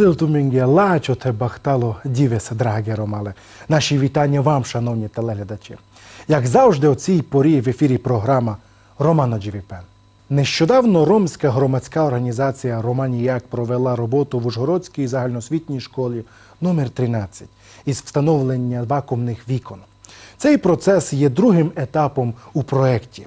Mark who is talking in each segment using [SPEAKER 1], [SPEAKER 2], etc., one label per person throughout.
[SPEAKER 1] Bello del лачо те бахтало дівеса, драгі ромале. Наші вітання вам, шановні телеглядачі. Як завжди, о цій порі в ефірі програма Романо Джівіпен. Нещодавно ромська громадська організація Романіяк провела роботу в Ужгородській загальноосвітній школі номер 13 із встановлення вакуумних вікон. Цей процес є другим етапом у проєкті,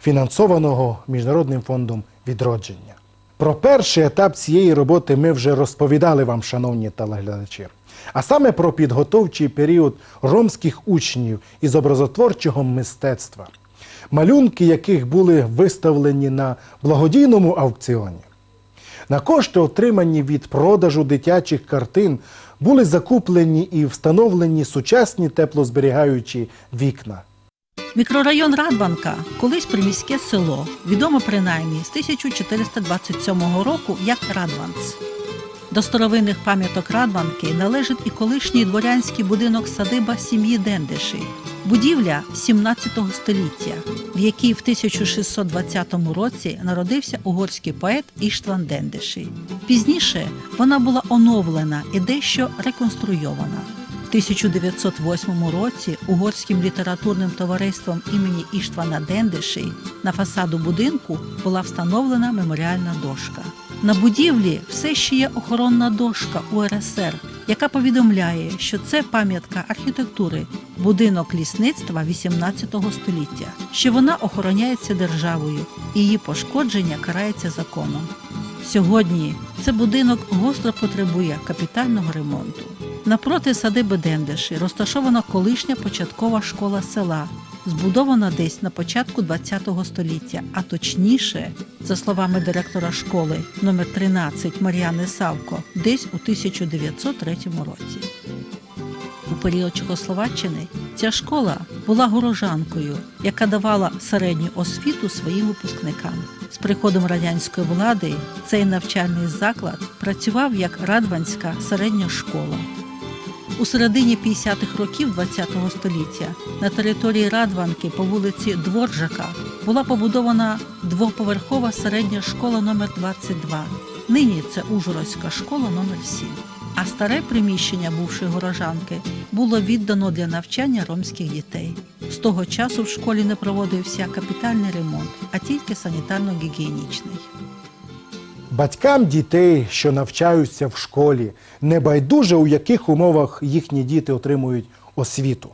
[SPEAKER 1] фінансованого Міжнародним фондом відродження. Про перший етап цієї роботи ми вже розповідали вам, шановні телеглядачі. А саме про підготовчий період ромських учнів із образотворчого мистецтва, малюнки яких були виставлені на благодійному аукціоні. На кошти, отримані від продажу дитячих картин, були закуплені і встановлені сучасні теплозберігаючі вікна.
[SPEAKER 2] Мікрорайон Радванка колись приміське село, відоме принаймні з 1427 року як Радванц. До старовинних пам'яток Радванки належить і колишній дворянський будинок садиба сім'ї Дендиші, будівля 17 століття, в якій в 1620 році народився угорський поет Іштван Дендиші. Пізніше вона була оновлена і дещо реконструйована. В 1908 році угорським літературним товариством імені Іштвана Дендиші на фасаду будинку була встановлена меморіальна дошка. На будівлі все ще є охоронна дошка УРСР, яка повідомляє, що це пам'ятка архітектури, будинок лісництва 18 століття, що вона охороняється державою і її пошкодження карається законом. Сьогодні це будинок гостро потребує капітального ремонту. Напроти садиби Дендеші розташована колишня початкова школа села, збудована десь на початку ХХ століття, а точніше, за словами директора школи номер 13 Мар'яни Савко, десь у 1903 році. У період Чехословаччини ця школа була горожанкою, яка давала середню освіту своїм випускникам. З приходом радянської влади цей навчальний заклад працював як Радванська середня школа. У середині 50-х років ХХ століття на території Радванки по вулиці Дворжака була побудована двоповерхова середня школа номер 22 Нині це Ужгородська школа номер 7 А старе приміщення бувшої горожанки було віддано для навчання ромських дітей. З того часу в школі не проводився капітальний ремонт, а тільки санітарно-гігієнічний.
[SPEAKER 1] Батькам дітей, що навчаються в школі, небайдуже у яких умовах їхні діти отримують освіту.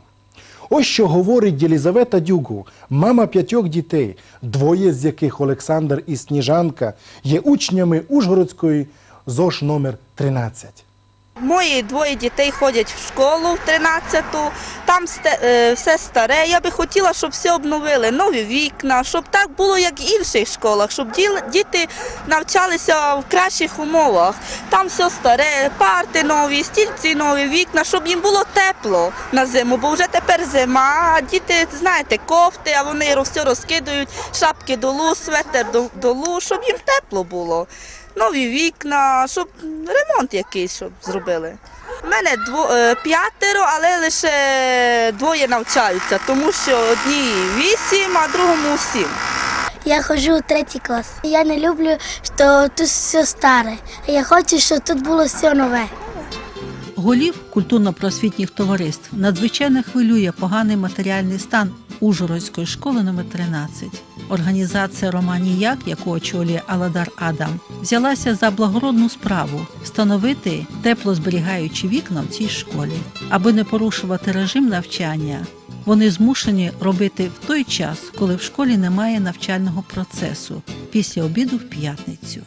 [SPEAKER 1] Ось що говорить Єлізавета Дюгу, мама п'ятьох дітей, двоє з яких Олександр і Сніжанка є учнями Ужгородської ЗОШ номер 13.
[SPEAKER 3] Мої двоє дітей ходять в школу в 13-ту, там е, все старе. Я би хотіла, щоб все обновили, нові вікна, щоб так було, як в інших школах, щоб діти навчалися в кращих умовах. Там все старе, парти нові, стільці нові, вікна, щоб їм було тепло на зиму, бо вже тепер зима, а діти, знаєте, кофти, а вони все розкидають, шапки долу, светер до- долу, щоб їм тепло було нові вікна, щоб ремонт якийсь щоб зробили. У мене дво, е, п'ятеро, але лише двоє навчаються, тому що одні вісім, а другому сім.
[SPEAKER 4] Я ходжу у третій клас. Я не люблю, що тут все старе. Я хочу, щоб тут було все нове.
[SPEAKER 2] Голів культурно-просвітніх товариств надзвичайно хвилює поганий матеріальний стан Ужгородської школи номер 13 Організація Романіяк, яку очолює Аладар Адам, взялася за благородну справу встановити теплозберігаючі вікна в цій школі, аби не порушувати режим навчання. Вони змушені робити в той час, коли в школі немає навчального процесу після обіду в п'ятницю.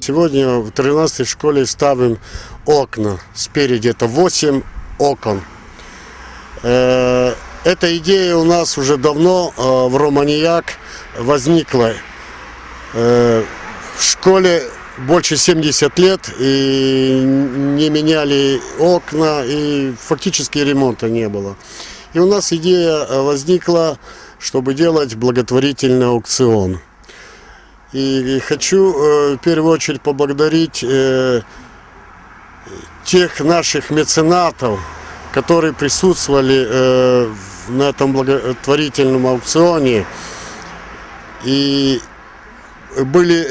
[SPEAKER 5] Сегодня в 13 школе ставим окна. Спереди это 8 окон. Э, Эта идея у нас уже давно э, в Романияк Возникла. Э, В школе больше 70 лет и не меняли окна и фактически ремонта не было. И у нас идея возникла, чтобы делать благотворительный аукцион. И хочу э, в первую очередь поблагодарить э, тех наших меценатов, которые присутствовали на этом благотворительном аукционе. И были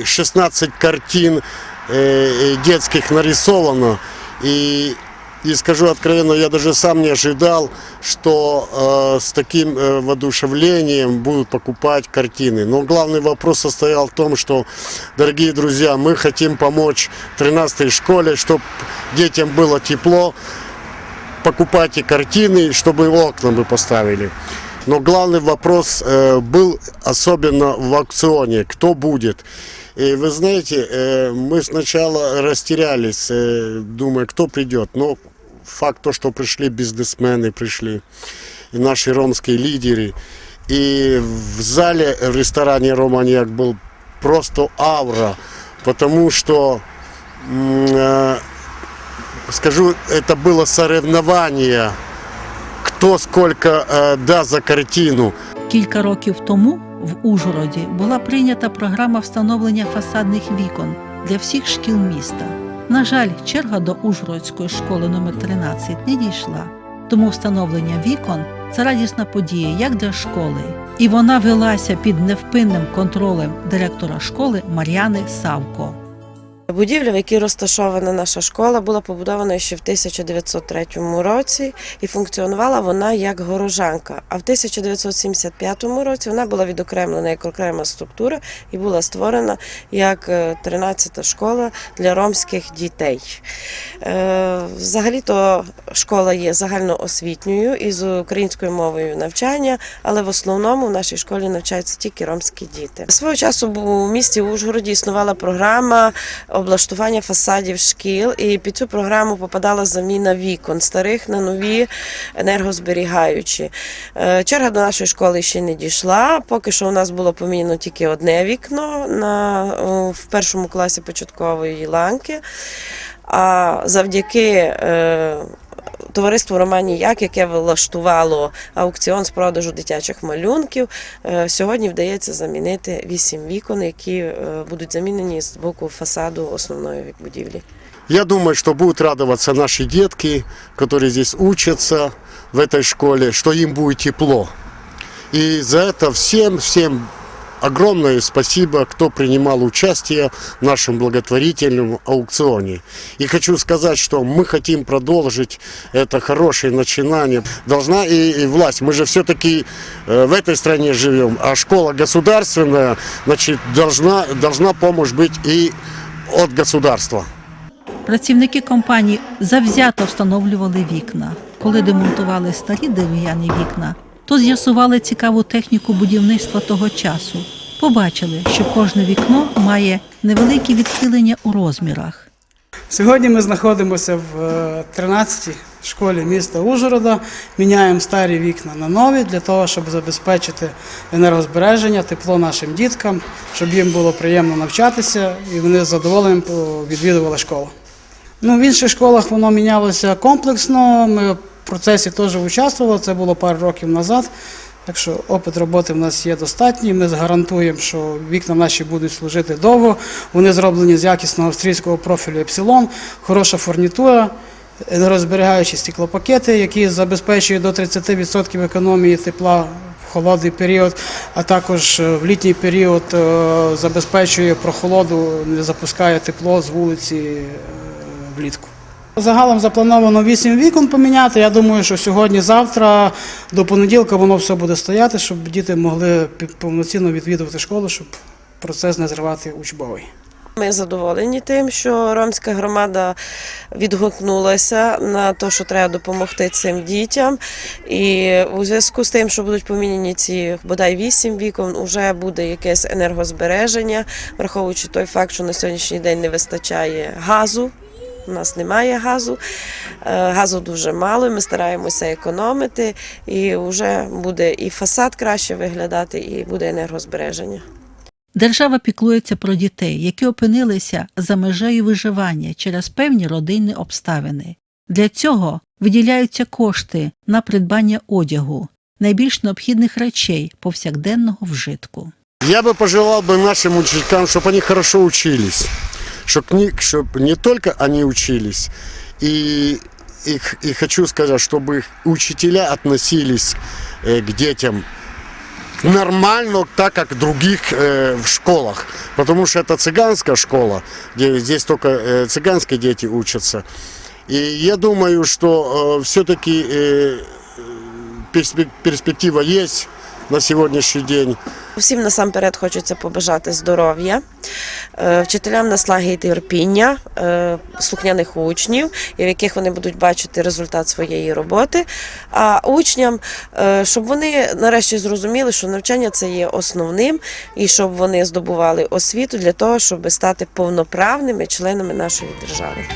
[SPEAKER 5] э, 16 картин э, детских нарисовано. И, и скажу откровенно, я даже сам не ожидал, что э, с таким э, воодушевлением будут покупать картины. Но главный вопрос состоял в том, что, дорогие друзья, мы хотим помочь 13-й школе, чтобы детям было тепло, покупайте картины, чтобы окна мы поставили. Но главный вопрос э, был особенно в аукционе, кто будет. И вы знаете, э, мы сначала растерялись, э, думая, кто придет. Но факт то, что пришли бизнесмены, пришли и наши ромские лидеры. И в зале, в ресторане «Романьяк» был просто аура, потому что скажу, это было соревнование, кто сколько э, даст за картину.
[SPEAKER 2] Кілька років тому в Ужгороді була прийнята програма встановлення фасадних вікон для всіх шкіл міста. На жаль, черга до Ужгородської школи номер 13 не дійшла. Тому встановлення вікон це радісна подія як для школи, і вона велася під невпинним контролем директора школи Мар'яни Савко.
[SPEAKER 6] Будівля, в якій розташована наша школа, була побудована ще в 1903 році і функціонувала вона як горожанка. А в 1975 році вона була відокремлена як окрема структура і була створена як 13-та школа для ромських дітей. Е, Взагалі-то школа є загальноосвітньою і з українською мовою навчання, але в основному в нашій школі навчаються тільки ромські діти. Свого часу у місті Ужгороді існувала програма облаштування фасадів шкіл, і під цю програму попадала заміна вікон старих на нові енергозберігаючі. Е, Черга до нашої школи ще не дійшла. Поки що у нас було помінено тільки одне вікно на, в першому класі початкової ланки. А завдяки е, товариству Романі Як, яке влаштувало аукціон з продажу дитячих малюнків, е, сьогодні вдається замінити вісім вікон, які е, будуть замінені з боку фасаду основної будівлі.
[SPEAKER 5] Я думаю, что будут радоваться наши детки, которые здесь учатся в этой школе, что им будет тепло. И за это всем, всем огромное спасибо, кто принимал участие в нашем благотворительном аукционе. И хочу сказать, что мы хотим продолжить это хорошее начинание. Должна и, и власть, мы же все-таки э, в этой стране живем, а школа государственная, значит, должна, должна помощь быть и от государства.
[SPEAKER 2] Працівники компанії завзято встановлювали вікна. Коли демонтували старі дерев'яні вікна, то з'ясували цікаву техніку будівництва того часу. Побачили, що кожне вікно має невеликі відхилення у розмірах.
[SPEAKER 7] Сьогодні ми знаходимося в е, 13-й школі міста Ужгорода. Міняємо старі вікна на нові для того, щоб забезпечити енергозбереження, тепло нашим діткам, щоб їм було приємно навчатися і вони з задоволенням відвідували школу. Ну, в інших школах воно мінялося комплексно. Ми процесі теж участвували, це було пару років назад. Так що опит роботи в нас є достатній. Ми гарантуємо, що вікна наші будуть служити довго. Вони зроблені з якісного австрійського профілю Епсилон, хороша фурнітура, енергозберігаючі стеклопакети, які забезпечують до 30% економії тепла в холодний період, а також е, в літній період е, забезпечує прохолоду, не запускає тепло з вулиці е, влітку. Загалом заплановано 8 вікон поміняти. Я думаю, що сьогодні-завтра до понеділка воно все буде стояти, щоб діти могли повноцінно відвідувати школу, щоб процес не зривати учбовий.
[SPEAKER 6] Ми задоволені тим, що ромська громада відгукнулася на те, що треба допомогти цим дітям. І у зв'язку з тим, що будуть поміняні ці бодай вісім вікон, вже буде якесь енергозбереження, враховуючи той факт, що на сьогоднішній день не вистачає газу. У нас немає газу, Е, газу дуже мало. і Ми стараємося економити, і вже буде і фасад краще виглядати, і буде енергозбереження.
[SPEAKER 2] Держава піклується про дітей, які опинилися за межею виживання через певні родинні обставини. Для цього виділяються кошти на придбання одягу, найбільш необхідних речей повсякденного вжитку.
[SPEAKER 5] Я бы пожелал бы нашим ученикам, чтобы они хорошо учились, Чтобы не, не только они учились, и, и, и хочу сказать, чтобы учителя относились э, к детям нормально, так как других э, в школах. Потому что это цыганская школа, где здесь только э, цыганские дети учатся. И я думаю, что э, все-таки э, перспе- перспектива есть на сегодняшний день.
[SPEAKER 6] Всім насамперед хочеться побажати здоров'я, е, вчителям наслаги і терпіння, е, слухняних учнів, в яких вони будуть бачити результат своєї роботи. А учням, е, щоб вони нарешті зрозуміли, що навчання це є основним, і щоб вони здобували освіту для того, щоб стати повноправними членами нашої держави.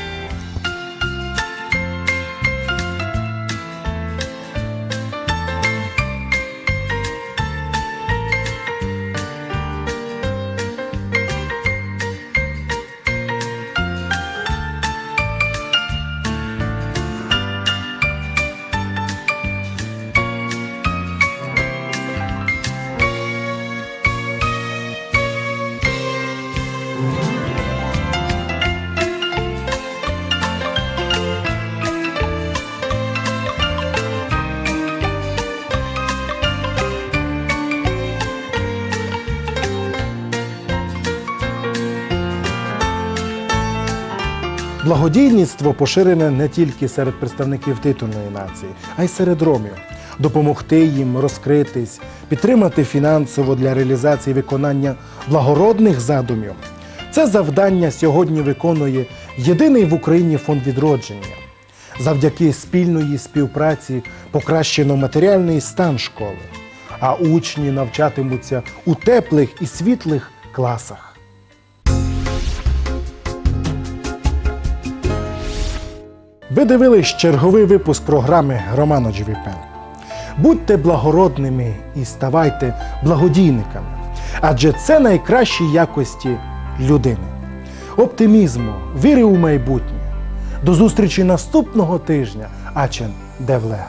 [SPEAKER 1] Благодійництво поширене не тільки серед представників титульної нації, а й серед ромів. Допомогти їм розкритись, підтримати фінансово для реалізації виконання благородних задумів. Це завдання сьогодні виконує єдиний в Україні фонд відродження. Завдяки спільної співпраці покращено матеріальний стан школи, а учні навчатимуться у теплих і світлих класах. Ви дивились черговий випуск програми Романо Джвіпен. Будьте благородними і ставайте благодійниками, адже це найкращі якості людини. Оптимізму, віри у майбутнє. До зустрічі наступного тижня. Ачен Девлега.